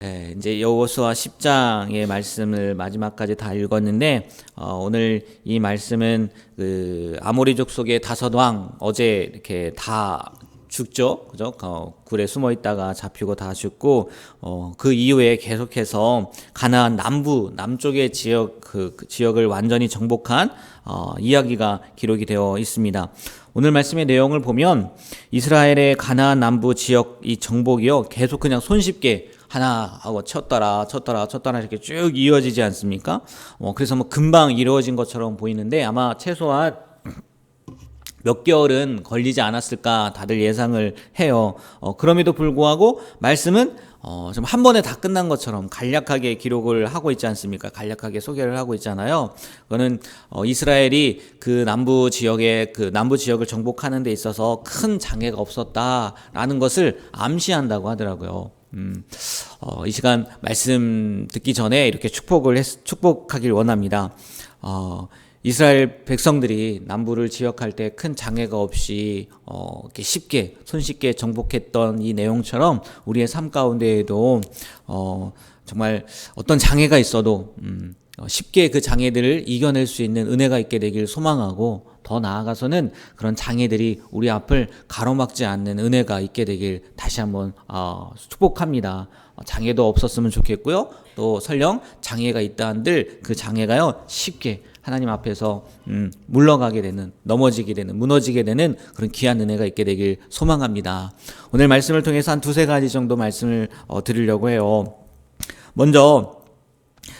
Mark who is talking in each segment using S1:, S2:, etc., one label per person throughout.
S1: 네, 이제 여호수아 10장의 말씀을 마지막까지 다 읽었는데 어, 오늘 이 말씀은 그 아모리족 속의 다섯 왕 어제 이렇게 다 죽죠, 그죠? 어, 굴에 숨어 있다가 잡히고 다 죽고 어, 그 이후에 계속해서 가나안 남부 남쪽의 지역 그, 그 지역을 완전히 정복한 어, 이야기가 기록이 되어 있습니다. 오늘 말씀의 내용을 보면 이스라엘의 가나안 남부 지역 이 정복이요 계속 그냥 손쉽게 하나 하고 쳤더라 쳤더라 쳤더라 이렇게 쭉 이어지지 않습니까? 어, 그래서 뭐 금방 이루어진 것처럼 보이는데 아마 최소한 몇 개월은 걸리지 않았을까 다들 예상을 해요. 어, 그럼에도 불구하고 말씀은 어, 좀 한 번에 다 끝난 것처럼 간략하게 기록을 하고 있지 않습니까? 간략하게 소개를 하고 있잖아요. 그거는 어, 이스라엘이 그 남부 지역의 그 남부 지역을 정복하는 데 있어서 큰 장애가 없었다라는 것을 암시한다고 하더라고요. 음, 어, 이 시간 말씀 듣기 전에 이렇게 축복을 했, 축복하길 원합니다. 어, 이스라엘 백성들이 남부를 지역할 때 큰 장애가 없이 어, 이렇게 쉽게 손쉽게 정복했던 이 내용처럼 우리의 삶 가운데에도 어, 정말 어떤 장애가 있어도 음, 어, 쉽게 그 장애들을 이겨낼 수 있는 은혜가 있게 되길 소망하고 더 나아가서는 그런 장애들이 우리 앞을 가로막지 않는 은혜가 있게 되길 다시 한번 어, 축복합니다. 어, 장애도 없었으면 좋겠고요. 또 설령 장애가 있다 한들 그 장애가요 쉽게 하나님 앞에서 음, 물러가게 되는 넘어지게 되는 무너지게 되는 그런 귀한 은혜가 있게 되길 소망합니다. 오늘 말씀을 통해서 한 두세 가지 정도 말씀을 어, 드리려고 해요. 먼저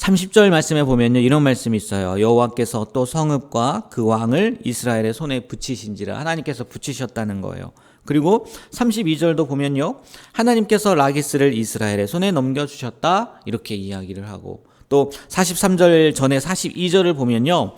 S1: 30절 말씀에 보면요 이런 말씀이 있어요. 여호와께서 또 성읍과 그 왕을 이스라엘의 손에 붙이신지라 하나님께서 붙이셨다는 거예요. 그리고 32절도 보면요 하나님께서 라기스를 이스라엘의 손에 넘겨 주셨다 이렇게 이야기를 하고 또 43절 전에 42절을 보면요.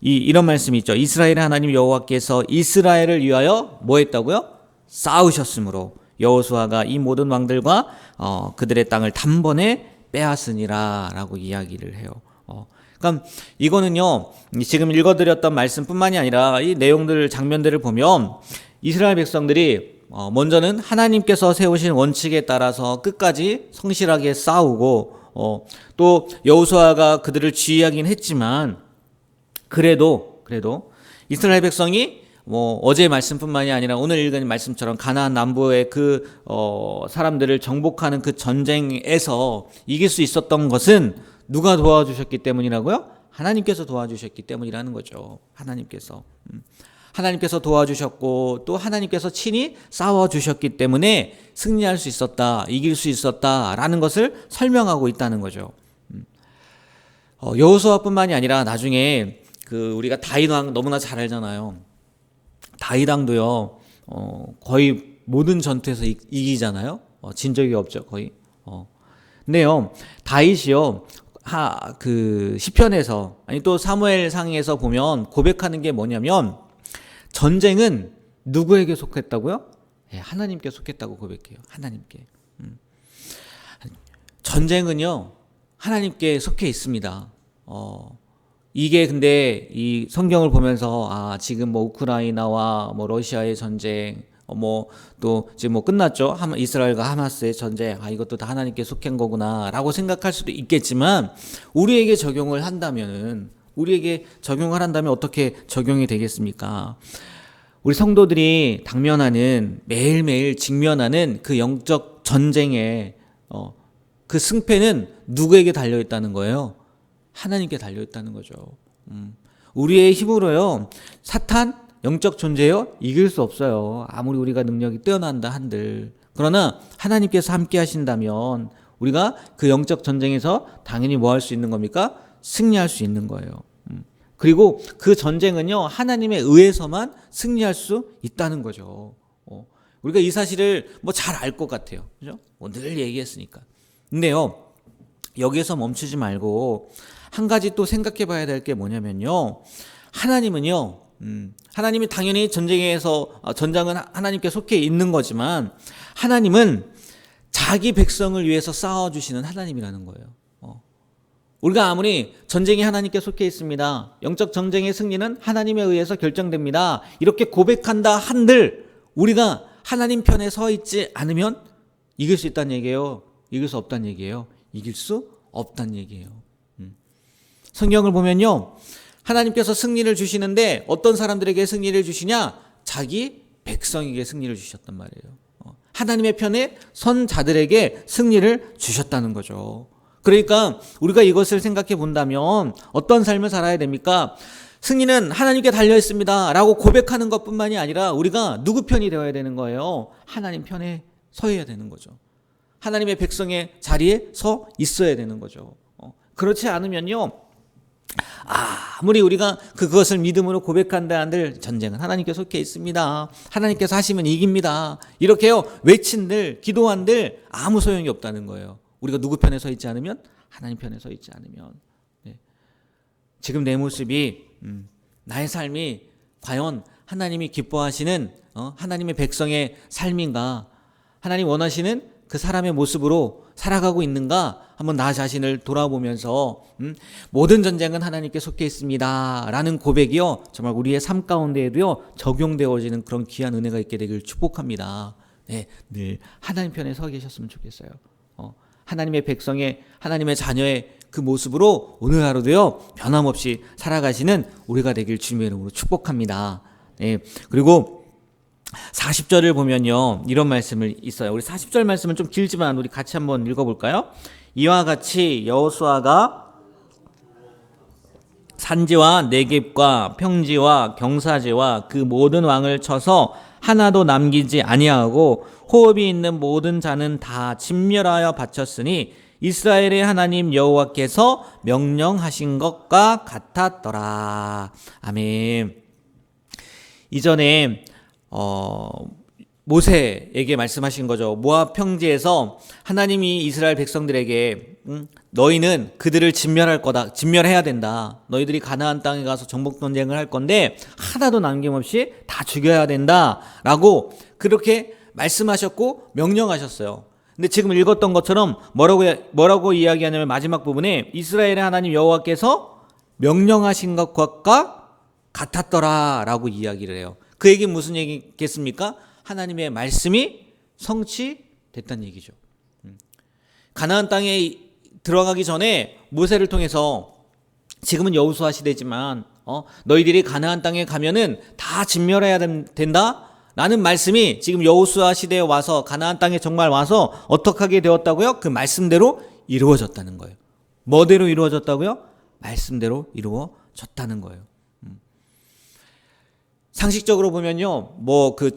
S1: 이, 이런 말씀이 있죠. 이스라엘의 하나님 여호와께서 이스라엘을 위하여 뭐 했다고요? 싸우셨으므로 여호수아가 이 모든 왕들과 어, 그들의 땅을 단번에 빼앗으니라 라고 이야기를 해요. 어, 그러니까 이거는요 지금 읽어드렸던 말씀뿐만이 아니라 이 내용들 장면들을 보면 이스라엘 백성들이 어, 먼저는 하나님께서 세우신 원칙에 따라서 끝까지 성실하게 싸우고 어, 또 여호수아가 그들을 지휘하긴 했지만 그래도 그래도 이스라엘 백성이 뭐 어제 말씀뿐만이 아니라 오늘 읽은 말씀처럼 가나안 남부의 그 어, 사람들을 정복하는 그 전쟁에서 이길 수 있었던 것은 누가 도와주셨기 때문이라고요? 하나님께서 도와주셨기 때문이라는 거죠. 하나님께서. 음. 하나님께서 도와주셨고 또 하나님께서 친히 싸워 주셨기 때문에 승리할 수 있었다, 이길 수 있었다라는 것을 설명하고 있다는 거죠. 음. 어, 여호수아뿐만이 아니라 나중에 그 우리가 다윗 왕 너무나 잘 알잖아요. 다윗왕도요 어, 거의 모든 전투에서 이, 기잖아요 어, 진 적이 없죠 거의. 어. 근데요 다윗이요 하 그 시편에서 아니 또 사무엘 상에서 보면 고백하는 게 뭐냐면 전쟁은 누구에게 속했다고요? 네, 하나님께 속했다고 고백해요. 하나님께. 음. 전쟁은요, 하나님께 속해 있습니다. 어, 이게 근데 이 성경을 보면서 아, 지금 뭐 우크라이나와 뭐 러시아의 전쟁, 어, 뭐또 지금 뭐 끝났죠. 이스라엘과 하마스의 전쟁. 아, 이것도 다 하나님께 속한 거구나라고 생각할 수도 있겠지만 우리에게 적용을 한다면은 우리에게 적용을 한다면 어떻게 적용이 되겠습니까? 우리 성도들이 당면하는 매일매일 직면하는 그 영적 전쟁에 어, 그 승패는 누구에게 달려 있다는 거예요? 하나님께 달려 있다는 거죠. 음. 우리의 힘으로요, 사탄 영적 존재요 이길 수 없어요. 아무리 우리가 능력이 뛰어난다 한들 그러나 하나님께서 함께 하신다면 우리가 그 영적 전쟁에서 당연히 뭐 할 수 있는 겁니까? 승리할 수 있는 거예요. 음. 그리고 그 전쟁은요, 하나님의 의해서만 승리할 수 있다는 거죠. 어. 우리가 이 사실을 뭐 잘 알 것 같아요. 그죠? 뭐 늘 얘기했으니까. 근데요, 여기에서 멈추지 말고 한 가지 또 생각해 봐야 될 게 뭐냐면요. 하나님은요, 음, 하나님이 당연히 전쟁에서, 어, 전장은 하나님께 속해 있는 거지만, 하나님은 자기 백성을 위해서 싸워주시는 하나님이라는 거예요. 우리가 아무리 전쟁이 하나님께 속해 있습니다. 영적 전쟁의 승리는 하나님에 의해서 결정됩니다. 이렇게 고백한다 한들 우리가 하나님 편에 서 있지 않으면 이길 수 있다는 얘기예요. 이길 수 없다는 얘기예요. 이길 수 없다는 얘기예요. 음. 성경을 보면요. 하나님께서 승리를 주시는데 어떤 사람들에게 승리를 주시냐? 자기 백성에게 승리를 주셨단 말이에요. 어, 하나님의 편에 선 자들에게 승리를 주셨다는 거죠. 그러니까 우리가 이것을 생각해 본다면 어떤 삶을 살아야 됩니까? 승리는 하나님께 달려 있습니다. 라고 고백하는 것 뿐만이 아니라 우리가 누구 편이 되어야 되는 거예요? 하나님 편에 서야 되는 거죠. 하나님의 백성의 자리에 서 있어야 되는 거죠. 어, 그렇지 않으면요. 아무리 우리가 그것을 믿음으로 고백한다 한들 전쟁은 하나님께 속해 있습니다. 하나님께서 하시면 이깁니다. 이렇게요 외친들 기도한들 아무 소용이 없다는 거예요. 우리가 누구 편에 서 있지 않으면 하나님 편에 서 있지 않으면 네. 지금 내 모습이 음, 나의 삶이 과연 하나님이 기뻐하시는 어, 하나님의 백성의 삶인가 하나님 원하시는 그 사람의 모습으로 살아가고 있는가 한번 나 자신을 돌아보면서 음, 모든 전쟁은 하나님께 속해 있습니다라는 고백이요 정말 우리의 삶 가운데에도요 적용되어지는 그런 귀한 은혜가 있게 되길 축복합니다. 네, 늘 하나님 편에 서 계셨으면 좋겠어요. 어, 하나님의 백성의 하나님의 자녀의 그 모습으로 오늘 하루도요 변함없이 살아가시는 우리가 되길 주님의 이름으로 축복합니다. 네, 그리고 40절을 보면요. 이런 말씀을 있어요. 우리 40절 말씀은 좀 길지만 우리 같이 한번 읽어 볼까요? 이와 같이 여호수아가 산지와 내겝과 평지와 경사지와 그 모든 왕을 쳐서 하나도 남기지 아니하고 호흡이 있는 모든 자는 다 진멸하여 바쳤으니 이스라엘의 하나님 여호와께서 명령하신 것과 같았더라. 아멘. 이전에 어, 모세에게 말씀하신 거죠. 모압 평지에서 하나님이 이스라엘 백성들에게 음, 너희는 그들을 진멸할 거다. 진멸해야 된다. 너희들이 가나안 땅에 가서 정복 전쟁을 할 건데 하나도 남김없이 다 죽여야 된다라고 그렇게 말씀하셨고 명령하셨어요. 근데 지금 읽었던 것처럼 뭐라고 뭐라고 이야기하냐면 마지막 부분에 이스라엘의 하나님 여호와께서 명령하신 것과 같았더라라고 이야기를 해요. 그 얘기는 무슨 얘기겠습니까? 하나님의 말씀이 성취됐다는 얘기죠. 음. 가나안 땅에 들어가기 전에 모세를 통해서 지금은 여호수아 시대지만 어, 너희들이 가나안 땅에 가면은 다 진멸해야 된다. 라는 말씀이 지금 여호수아 시대에 와서 가나안 땅에 정말 와서 어떻게 하게 되었다고요? 그 말씀대로 이루어졌다는 거예요. 뭐대로 이루어졌다고요? 말씀대로 이루어졌다는 거예요. 상식적으로 보면요. 뭐 그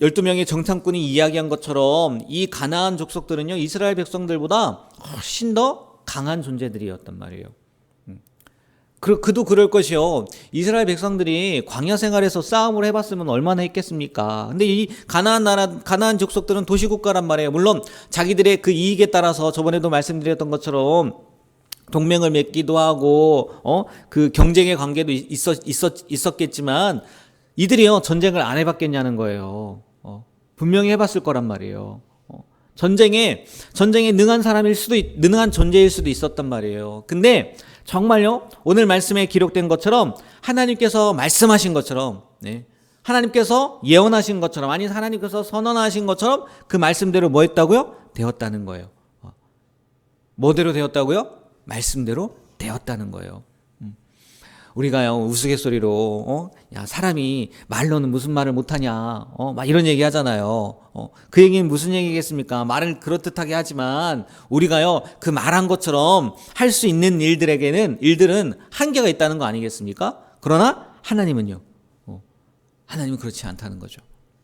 S1: 12명의 정탐꾼이 이야기한 것처럼 이 가나안 족속들은요. 이스라엘 백성들보다 훨씬 더 강한 존재들이었단 말이에요. 음. 그, 그도 그럴 것이요. 이스라엘 백성들이 광야 생활에서 싸움을 해봤으면 얼마나 했겠습니까? 근데 이 가나안 나라, 가나안 족속들은 도시국가란 말이에요. 물론 자기들의 그 이익에 따라서 저번에도 말씀드렸던 것처럼 동맹을 맺기도 하고, 어, 그 경쟁의 관계도 있었, 있었, 있었겠지만 이들이요 전쟁을 안 해봤겠냐는 거예요. 어, 분명히 해봤을 거란 말이에요. 어, 전쟁에 전쟁에 능한 사람일 수도 있, 능한 존재일 수도 있었단 말이에요. 근데 정말요 오늘 말씀에 기록된 것처럼 하나님께서 말씀하신 것처럼 네, 하나님께서 예언하신 것처럼 아니 하나님께서 선언하신 것처럼 그 말씀대로 뭐 했다고요? 되었다는 거예요. 어, 뭐대로 되었다고요? 말씀대로 되었다는 거예요. 우리가요 우스갯소리로 어? 야 사람이 말로는 무슨 말을 못하냐 어? 막 이런 얘기 하잖아요 어? 그 얘기는 무슨 얘기겠습니까 말을 그렇듯하게 하지만 우리가요 그 말한 것처럼 할 수 있는 일들에게는 일들은 한계가 있다는 거 아니겠습니까 그러나 하나님은요 어? 하나님은 그렇지 않다는 거죠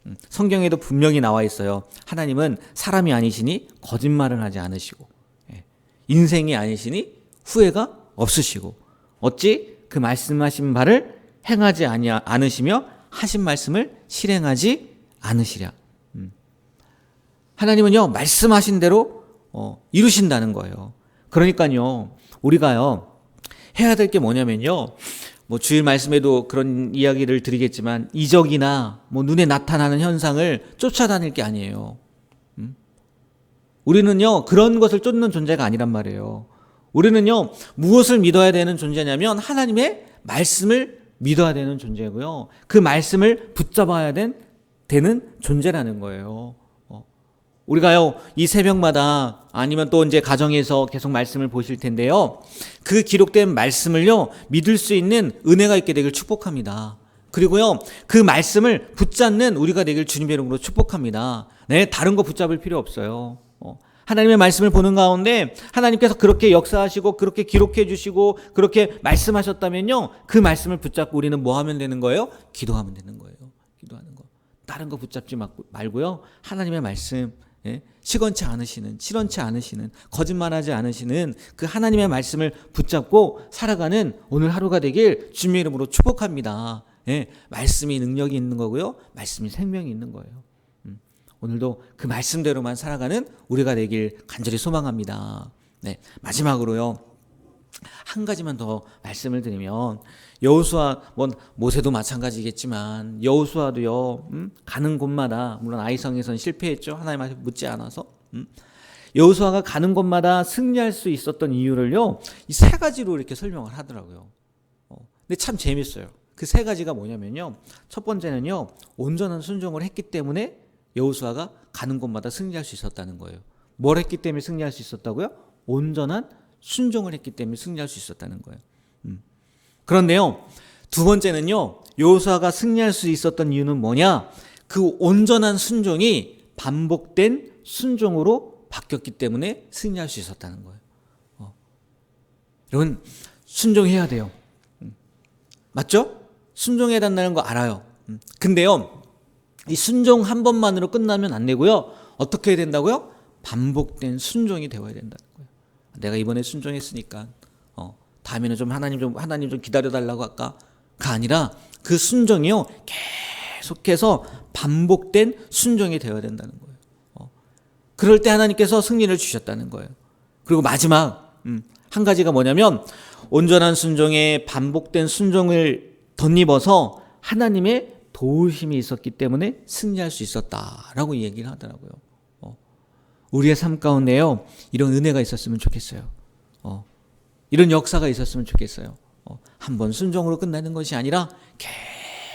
S1: 음, 성경에도 분명히 나와 있어요 하나님은 사람이 아니시니 거짓말을 하지 않으시고 예. 인생이 아니시니 후회가 없으시고 어찌 그 말씀하신 바를 행하지 않으시며 하신 말씀을 실행하지 않으시랴. 음. 하나님은요 말씀하신 대로 어, 이루신다는 거예요. 그러니까요 우리가요 해야 될 게 뭐냐면요. 뭐 주일 말씀에도 그런 이야기를 드리겠지만 이적이나 뭐 눈에 나타나는 현상을 쫓아다닐 게 아니에요. 음? 우리는요 그런 것을 쫓는 존재가 아니란 말이에요. 우리는요, 무엇을 믿어야 되는 존재냐면 하나님의 말씀을 믿어야 되는 존재고요. 그 말씀을 붙잡아야 된, 되는 존재라는 거예요. 어. 우리가요, 이 새벽마다 아니면 또 이제 가정에서 계속 말씀을 보실 텐데요. 그 기록된 말씀을요, 믿을 수 있는 은혜가 있게 되길 축복합니다. 그리고요, 그 말씀을 붙잡는 우리가 되길 주님의 이름으로 축복합니다. 네, 다른 거 붙잡을 필요 없어요. 어, 하나님의 말씀을 보는 가운데 하나님께서 그렇게 역사하시고 그렇게 기록해 주시고 그렇게 말씀하셨다면요, 그 말씀을 붙잡고 우리는 뭐 하면 되는 거예요? 기도하면 되는 거예요. 기도하는 거. 다른 거 붙잡지 말고요. 하나님의 말씀, 예? 시건치 않으시는, 실언치 않으시는, 거짓말하지 않으시는 그 하나님의 말씀을 붙잡고 살아가는 오늘 하루가 되길 주님의 이름으로 축복합니다. 예? 말씀이 능력이 있는 거고요. 말씀이 생명이 있는 거예요. 음. 오늘도 그 말씀대로만 살아가는 우리가 되길 간절히 소망합니다. 네. 마지막으로요. 한 가지만 더 말씀을 드리면 여호수아 뭐 모세도 마찬가지겠지만 여호수아도요 음? 가는 곳마다 물론 아이성에선 실패했죠 하나님 앞에 묻지 않아서 음? 여호수아가 가는 곳마다 승리할 수 있었던 이유를요 이 세 가지로 이렇게 설명을 하더라고요. 어, 근데 참 재밌어요. 그 세 가지가 뭐냐면요 첫 번째는요 온전한 순종을 했기 때문에 여호수아가 가는 곳마다 승리할 수 있었다는 거예요. 뭘 했기 때문에 승리할 수 있었다고요? 온전한 순종을 했기 때문에 승리할 수 있었다는 거예요. 음. 그런데요, 두 번째는요, 여호수아가 승리할 수 있었던 이유는 뭐냐? 그 온전한 순종이 반복된 순종으로 바뀌었기 때문에 승리할 수 있었다는 거예요. 어. 여러분, 순종해야 돼요. 음. 맞죠? 순종해야 된다는 거 알아요. 음. 근데요, 이 순종 한 번만으로 끝나면 안 되고요. 어떻게 해야 된다고요? 반복된 순종이 되어야 된다는 거예요. 내가 이번에 순종했으니까 어, 다음에는 좀 하나님 좀 하나님 좀 기다려 달라고 할까가 아니라 그 순종이요 계속해서 반복된 순종이 되어야 된다는 거예요. 어, 그럴 때 하나님께서 승리를 주셨다는 거예요. 그리고 마지막 음, 한 가지가 뭐냐면 온전한 순종에 반복된 순종을 덧입어서 하나님의 도우심이 있었기 때문에 승리할 수 있었다라고 얘기를 하더라고요. 우리의 삶 가운데요 이런 은혜가 있었으면 좋겠어요. 어, 이런 역사가 있었으면 좋겠어요. 어, 한번 순종으로 끝나는 것이 아니라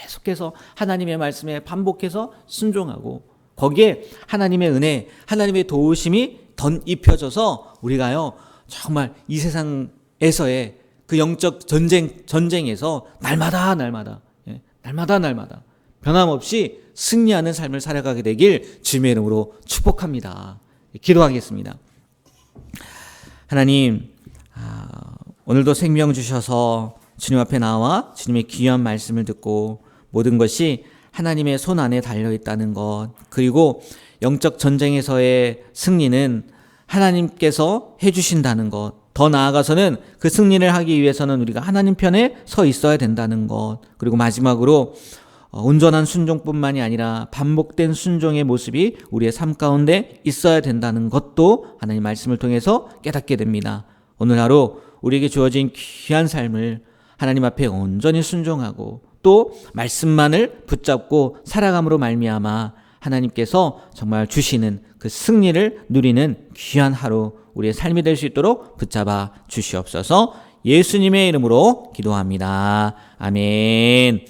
S1: 계속해서 하나님의 말씀에 반복해서 순종하고 거기에 하나님의 은혜, 하나님의 도우심이 던 입혀져서 우리가요 정말 이 세상에서의 그 영적 전쟁 전쟁에서 날마다 날마다 예, 날마다 날마다 변함없이 승리하는 삶을 살아가게 되길 주님의 이름으로 축복합니다. 기도하겠습니다. 하나님, 아, 오늘도 생명 주셔서 주님 앞에 나와 주님의 귀한 말씀을 듣고 모든 것이 하나님의 손 안에 달려 있다는 것, 그리고 영적 전쟁에서의 승리는 하나님께서 해주신다는 것, 더 나아가서는 그 승리를 하기 위해서는 우리가 하나님 편에 서 있어야 된다는 것, 그리고 마지막으로 어, 온전한 순종뿐만이 아니라 반복된 순종의 모습이 우리의 삶 가운데 있어야 된다는 것도 하나님 말씀을 통해서 깨닫게 됩니다. 오늘 하루 우리에게 주어진 귀한 삶을 하나님 앞에 온전히 순종하고 또 말씀만을 붙잡고 살아감으로 말미암아 하나님께서 정말 주시는 그 승리를 누리는 귀한 하루 우리의 삶이 될 수 있도록 붙잡아 주시옵소서 예수님의 이름으로 기도합니다. 아멘.